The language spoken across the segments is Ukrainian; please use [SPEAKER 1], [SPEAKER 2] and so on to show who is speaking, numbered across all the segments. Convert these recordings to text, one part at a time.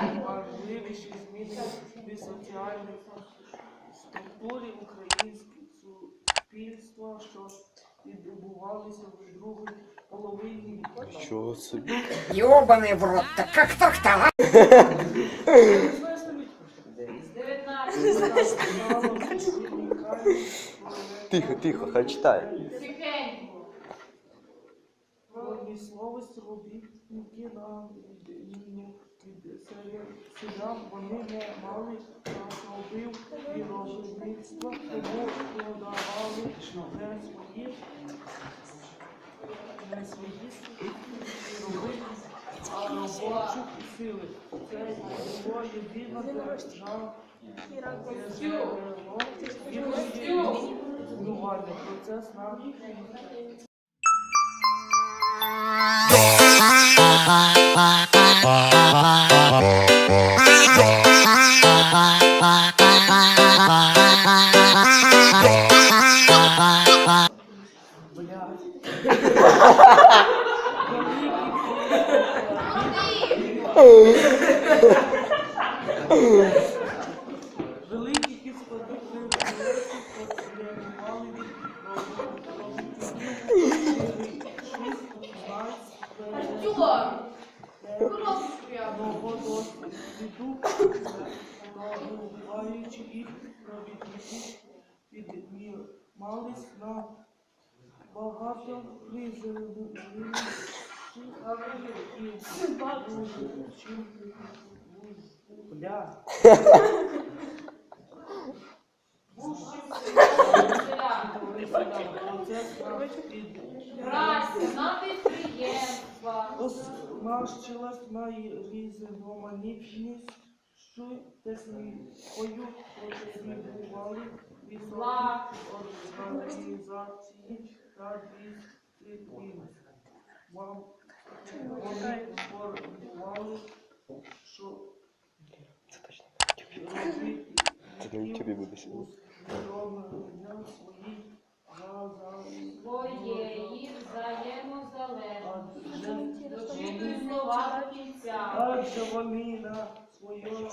[SPEAKER 1] найважливіші зміни в соціальній структурі українського суспільства, що відбувалися в другій половині
[SPEAKER 2] Чого собі?
[SPEAKER 3] Ёбаный в рот, так как так-то?
[SPEAKER 2] Тихо, тихо, хай читає.
[SPEAKER 4] Тихенько.
[SPEAKER 1] Промисловість робітники на від селян вони не мали засобів і робітництва, тому продавали не свої не свої а робочі сили. Це було єдине державне джерело. Процес на Oh.
[SPEAKER 4] Артюр! Коробочку я.
[SPEAKER 1] нового досвіду, їх робітники піднімались на багато призовних і чим Бля.
[SPEAKER 4] Праця на підприємства.
[SPEAKER 1] Оснащилась найрізноманітнішою технікою, потребували високих організації та дисциплін. Вам вони формували, що
[SPEAKER 2] Це на ютубі буде сьогодні.
[SPEAKER 1] усвідомлення своїх газів.
[SPEAKER 4] Своєї взаємозалежності. Слова до кінця.
[SPEAKER 1] Адже вони на своєму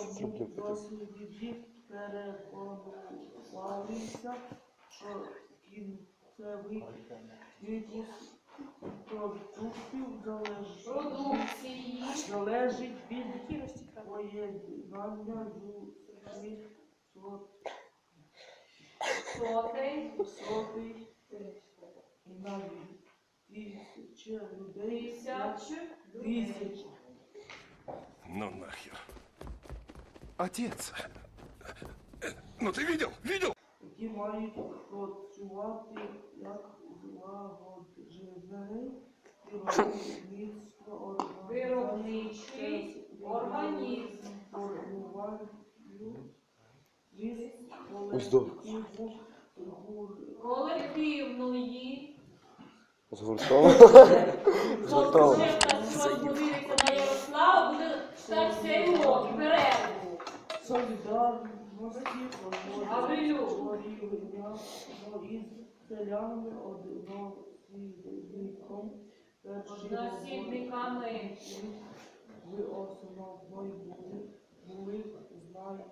[SPEAKER 1] досвіді переконувалися, що кінцевий випуск продуктів залежить,
[SPEAKER 4] Продукції.
[SPEAKER 1] залежить від поєднання зусиль сот-
[SPEAKER 4] Сотий.
[SPEAKER 1] сотень і навіть тисячі людей.
[SPEAKER 4] Тисяч.
[SPEAKER 1] Тисяч.
[SPEAKER 5] Ну нахер. Отец. Ну ты видел? Видел?
[SPEAKER 1] які мають працювати як злагоджене виробництво
[SPEAKER 4] Виробничий організм.
[SPEAKER 1] формуванню від
[SPEAKER 2] Ось до.
[SPEAKER 1] колективу гур-
[SPEAKER 4] Колективної.
[SPEAKER 2] З гуртом. З гуртом.
[SPEAKER 4] Хто вже подивиться на Ярослава, буде читати цей урок, перерву.
[SPEAKER 1] солідарності
[SPEAKER 4] Гаврилюк.
[SPEAKER 1] створювання із селянами односібником
[SPEAKER 4] Односібниками.
[SPEAKER 1] Ви основною були, були знайомі.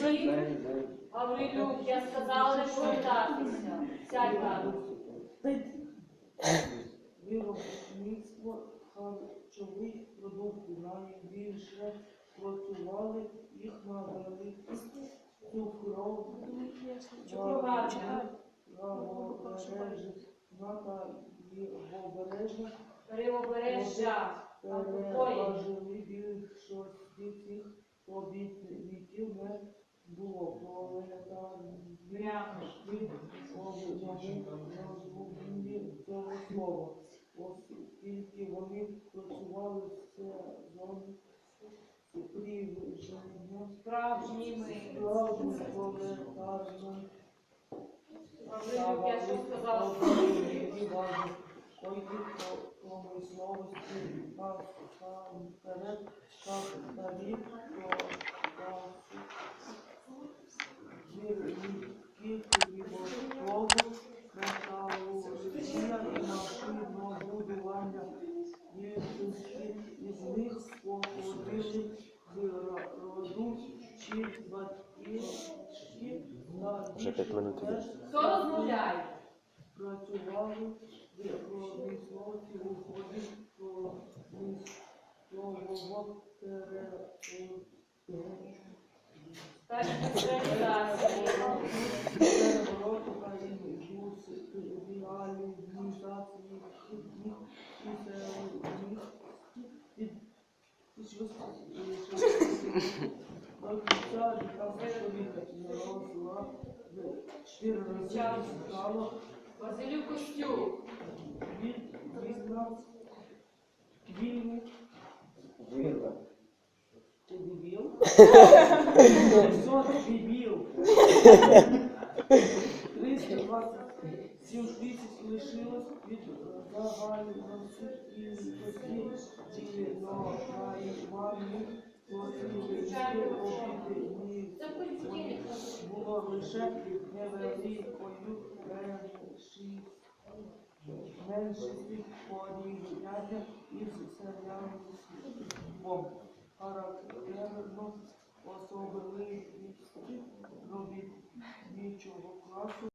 [SPEAKER 4] Зайняті. Гаврилюк, я сказала не повертатися. Сядь там.
[SPEAKER 1] Виробництво харчових продуктів найбільше працювали їх на цукрових
[SPEAKER 4] Цукроварня.
[SPEAKER 1] правобережжя та лівобережжя
[SPEAKER 4] Лівобережжя.
[SPEAKER 1] Переважили більшості цих робітників не було пролетарів.
[SPEAKER 4] Прямо.
[SPEAKER 1] розумінні цього слова, оскільки вони працювали в сезон привиження
[SPEAKER 4] Справжніми.
[SPEAKER 1] справжнім
[SPEAKER 4] я що сказала?
[SPEAKER 1] промисловості насамперед шахтарів гірників, рибоплаву, металургія і машинобудування
[SPEAKER 2] тільки
[SPEAKER 4] морського, металургія
[SPEAKER 1] і машинобудування. Єдинські із них походили з
[SPEAKER 4] роду чи
[SPEAKER 1] батьківщі та Хто розмовляє? працювали в промисловці у ході промислового переходу.
[SPEAKER 4] Василю Костюк.
[SPEAKER 1] Вільний.
[SPEAKER 3] Вільний.
[SPEAKER 1] Ти дебіл? 500 дебіл. 327 тисяч лишилось від загальних і
[SPEAKER 4] постійних наївальних
[SPEAKER 1] було лише невеликою меншістю порівняння із серіалом характерно особливість робітничого класу